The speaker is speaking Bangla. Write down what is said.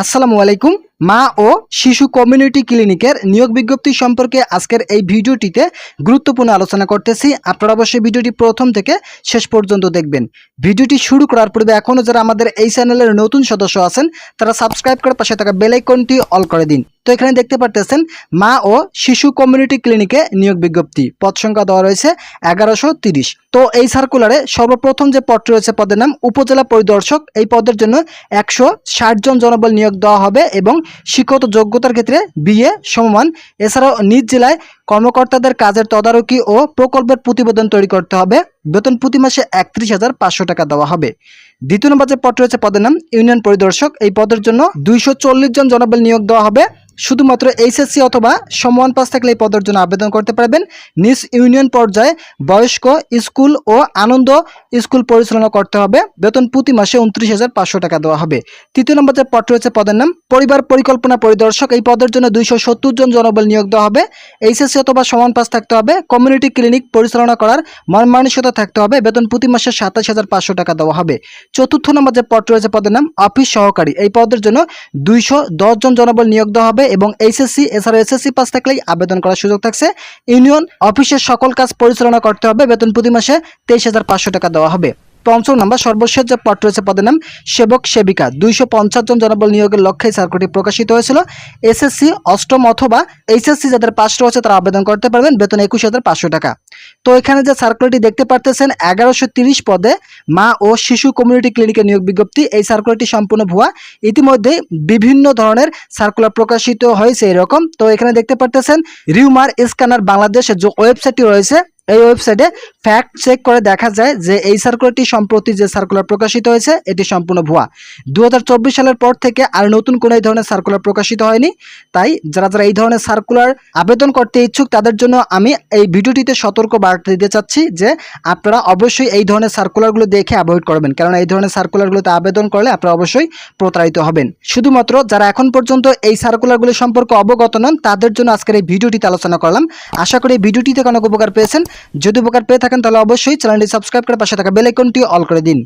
আসসালামু আলাইকুম। মা ও শিশু কমিউনিটি ক্লিনিকের নিয়োগ বিজ্ঞপ্তি সম্পর্কে আজকের এই ভিডিওটিতে গুরুত্বপূর্ণ আলোচনা করতেছি। আপনারা অবশ্যই ভিডিওটি প্রথম থেকে শেষ পর্যন্ত দেখবেন। ভিডিওটি শুরু করার পূর্বে এখনও যারা আমাদের এই চ্যানেলের নতুন সদস্য আছেন, তারা সাবস্ক্রাইব করে পাশে থাকা বেলাইকনটি অল করে দিন। তো এখানে দেখতে পারতেছেন মা ও শিশু কমিউনিটি ক্লিনিকে নিয়োগ বিজ্ঞপ্তি। পদ সংখ্যা দেওয়া রয়েছে এগারোশো তিরিশ। তো এই সার্কুলারে সর্বপ্রথম যে পদটি রয়েছে, পদের নাম উপজেলা পরিদর্শক। এই পদের জন্য একশো ষাট জন জনবল নিয়োগ দেওয়া হবে এবং শিক্ষত যোগ্যতার ক্ষেত্রে বিএ সমমান এছাড়াও নিজ জেলায় কর্মকর্তাদের কাজের তদারকি ও প্রকল্পের প্রতিবেদন তৈরি করতে হবে। বেতন প্রতি মাসে একত্রিশ হাজার পাঁচশো টাকা দেওয়া হবে। দ্বিতীয় নম্বর যে পদ রয়েছে, পদের নাম ইউনিয়ন পরিদর্শক। এই পদের জন্য দুইশো চল্লিশ জন জনবল নিয়োগ দেওয়া হবে। শুধুমাত্র এইচএসসি অথবা সমান পাস থাকলে এই পদের জন্য আবেদন করতে পারবেন। নিজ ইউনিয়ন পর্যায়ে বয়স্ক, স্কুল ও আনন্দ স্কুল পরিচালনা করতে হবে। বেতন প্রতি মাসে উনত্রিশ হাজার পাঁচশো টাকা দেওয়া হবে। তৃতীয় নম্বর যে পদ রয়েছে, পদের নাম পরিবার পরিকল্পনা পরিদর্শক। এই পদের জন্য দুইশো সত্তর জন জনবল নিয়োগ দেওয়া হবে। এইচএসসি অথবা সমান পাস থাকতে হবে। কমিউনিটি ক্লিনিক পরিচালনা করার মন মানসিকতা থাকতে হবে। বেতন প্রতি মাসে সাতাশ হাজার পাঁচশো টাকা দেওয়া হবে। চতুর্থ নম্বর যে পদটি রয়েছে পদের নাম অফিস সহকারী। এই পদের জন্য দুইশো দশ জন জনবল নিয়োগ দেওয়া হবে এবং এইচএসসি এছাড়া এসএসসি পাস থাকলেই আবেদন করার সুযোগ থাকছে। ইউনিয়ন অফিসের সকল কাজ পরিচালনা করতে হবে। বেতন প্রতি মাসে তেইশ হাজার পাঁচশো টাকা দেওয়া হবে। পঞ্চম নাম্বার, সর্বশেষ যে পদ রয়েছে পদের নাম, সেবক সেবিকা। দুইশো পঞ্চাশ জন জনবল নিয়োগের লক্ষ্যে এই সার্কুলটি প্রকাশিত হয়েছিল। এসএসসি অষ্টম অথবা এইচএসসি যাদের পাস রয়েছে তারা আবেদন করতে পারবেন, বেতন একুশ হাজার পাঁচশো টাকা। তো এখানে যে সার্কুলারটি দেখতে পারতেছেন, এগারোশো তিরিশ পদে মা ও শিশু কমিউনিটি ক্লিনিকের নিয়োগ বিজ্ঞপ্তি, এই সার্কুলারটি সম্পূর্ণ ভুয়া। ইতিমধ্যে বিভিন্ন ধরনের সার্কুলার প্রকাশিত হয়েছে এরকম। তো এখানে দেখতে পারতেছেন, রিউমার স্ক্যানার বাংলাদেশের যে ওয়েবসাইটটি রয়েছে, এই ওয়েবসাইটে ফ্যাক্ট চেক করে দেখা যায় যে এই সার্কুলারটি সম্প্রতি যে সার্কুলার প্রকাশিত হয়েছে, এটি সম্পূর্ণ ভুয়া। দু হাজার চব্বিশ সালের পর থেকে আর নতুন কোনো এই ধরনের সার্কুলার প্রকাশিত হয়নি। তাই যারা যারা এই ধরনের সার্কুলার আবেদন করতে ইচ্ছুক, তাদের জন্য আমি এই ভিডিওটিতে সতর্ক বার্তা দিতে চাচ্ছি যে আপনারা অবশ্যই এই ধরনের সার্কুলারগুলো দেখে অ্যাভয়েড করবেন। কারণ এই ধরনের সার্কুলারগুলোতে আবেদন করলে আপনারা অবশ্যই প্রতারিত হবেন। শুধুমাত্র যারা এখন পর্যন্ত এই সার্কুলারগুলো সম্পর্কে অবগত নন, তাদের জন্য আজকের এই ভিডিওটিতে আলোচনা করলাম। আশা করি এই ভিডিওটিতে অনেক উপকার পেয়েছেন। যদি উপকার পেয়ে থাকেন তাহলে অবশ্যই চ্যানেলটি সাবস্ক্রাইব করে পাশে থাকা বেলাইকনটি অল করে দিন।